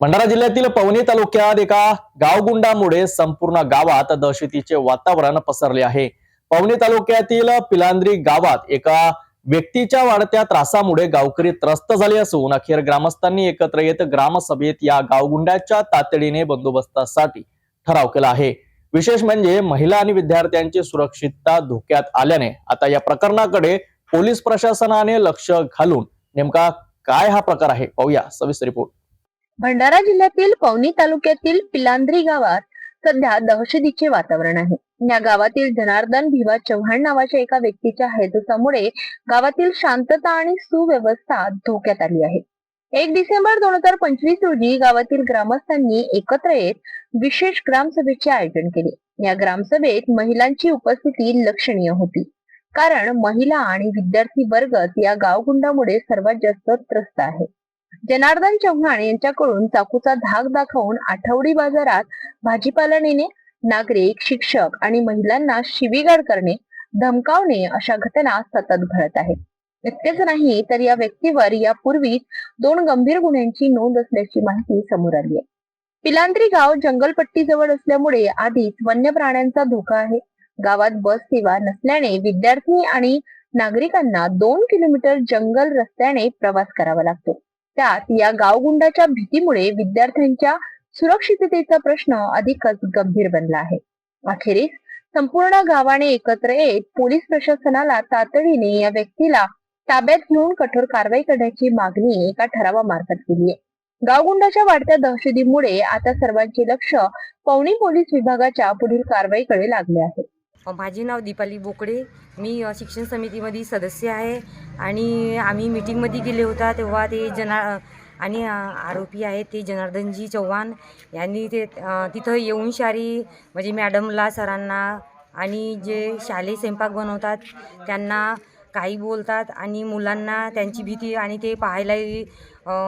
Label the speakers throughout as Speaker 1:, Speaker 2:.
Speaker 1: भंडारा जिल्ह्यातील पवनी तालुक्यात एका गावगुंडामुळे संपूर्ण गावात दहशतीचे वातावरण पसरले आहे. पवनी तालुक्यातील पिलांद्री गावात एका व्यक्तीच्या वाढत्या त्रासामुळे गावकरी त्रस्त झाले असून अखेर ग्रामस्थांनी एकत्र येत ग्रामसभेत या गावगुंड्याच्या तातडीने बंदोबस्तासाठी ठराव केला आहे. विशेष म्हणजे महिला आणि विद्यार्थ्यांची सुरक्षितता धोक्यात आल्याने आता या प्रकरणाकडे पोलीस प्रशासनाने लक्ष घालून नेमका काय हा प्रकार आहे? पाहूया. सविस्तर रिपोर्ट.
Speaker 2: भंडारा जिल्ह्यातील पवनी तालुक्यातील पिलांद्री गावात सध्या दहशतीचे वातावरण आहे. या गावातील जनार्दन भिवा चव्हाण नावाच्या एका व्यक्तीच्या हेतुसामुळे गावातील शांतता आणि सुव्यवस्था धोक्यात आली आहे. एक डिसेंबर दोन हजार पंचवीस रोजी गावातील ग्रामस्थांनी एकत्र येत विशेष ग्रामसभेचे आयोजन केले. या ग्रामसभेत महिलांची उपस्थिती लक्षणीय होती. कारण महिला आणि विद्यार्थी वर्गच या गावगुंडामुळे सर्वात जास्त त्रस्त आहे. जनार्दन चव्हाण यांच्याकडून चाकूचा धाक दाखवून आठवडी बाजारात भाजीपाला नेणे नागरिक शिक्षक आणि महिलांना शिवीगाळ करणे धमकावणे अशा घटना सतत घडत आहेत. इतकेच नाही तर या व्यक्तीवर यापूर्वीच दोन गंभीर गुन्ह्यांची नोंद असल्याची माहिती समोर आली आहे. पिलांद्री गाव जंगलपट्टी जवळ असल्यामुळे आधीच वन्य प्राण्यांचा धोका आहे. गावात बस सेवा नसल्याने विद्यार्थी आणि नागरिकांना दोन किलोमीटर जंगल रस्त्याने प्रवास करावा लागतो. त्यात या गावगुंडाच्या भीतीमुळे विद्यार्थ्यांच्या सुरक्षिततेचा प्रश्न अधिकच गंभीर बनला आहे. अखेरीस संपूर्ण गावाने एकत्र येत पोलीस प्रशासनाला तातडीने या व्यक्तीला ताब्यात घेऊन कठोर कारवाई करण्याची मागणी एका ठरावामार्फत केली आहे. गावगुंडाच्या वाढत्या दहशतीमुळे आता सर्वांचे लक्ष पवनी पोलीस विभागाच्या पुढील कारवाईकडे लागले आहे.
Speaker 3: माझे नाव दीपाली बोकडे. मी शिक्षण समितीमध्ये सदस्य आहे आणि आम्ही मीटिंगमध्ये गेले होता तेव्हा ते जना आणि आरोपी आहेत ते जनार्दनजी चव्हाण यांनी ते तिथं येऊन शारी म्हणजे मॅडमला सरांना आणि जे शालेय स्वयंपाक बनवतात त्यांना काही बोलतात आणि मुलांना त्यांची भीती आणि ते पाहायला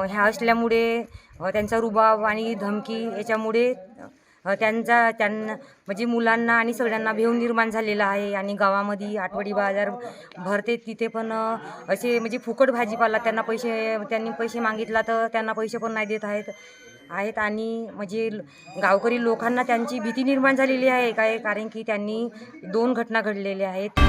Speaker 3: ह्या असल्यामुळे त्यांचा रुबाब आणि धमकी याच्यामुळे त्यांचा त्यांना म्हणजे मुलांना आणि सगळ्यांना भेव निर्माण झालेला आहे. आणि गावामध्ये आठवडी बाजार भरते तिथे पण असे म्हणजे फुकट भाजीपाला त्यांना पैसे त्यांनी पैसे मागितला तर त्यांना पैसे पण नाही देत आहेत आहेत. आणि म्हणजे गावकरी लोकांना त्यांची भीती निर्माण झालेली आहे काय? कारण की त्यांनी दोन घटना घडलेल्या आहेत.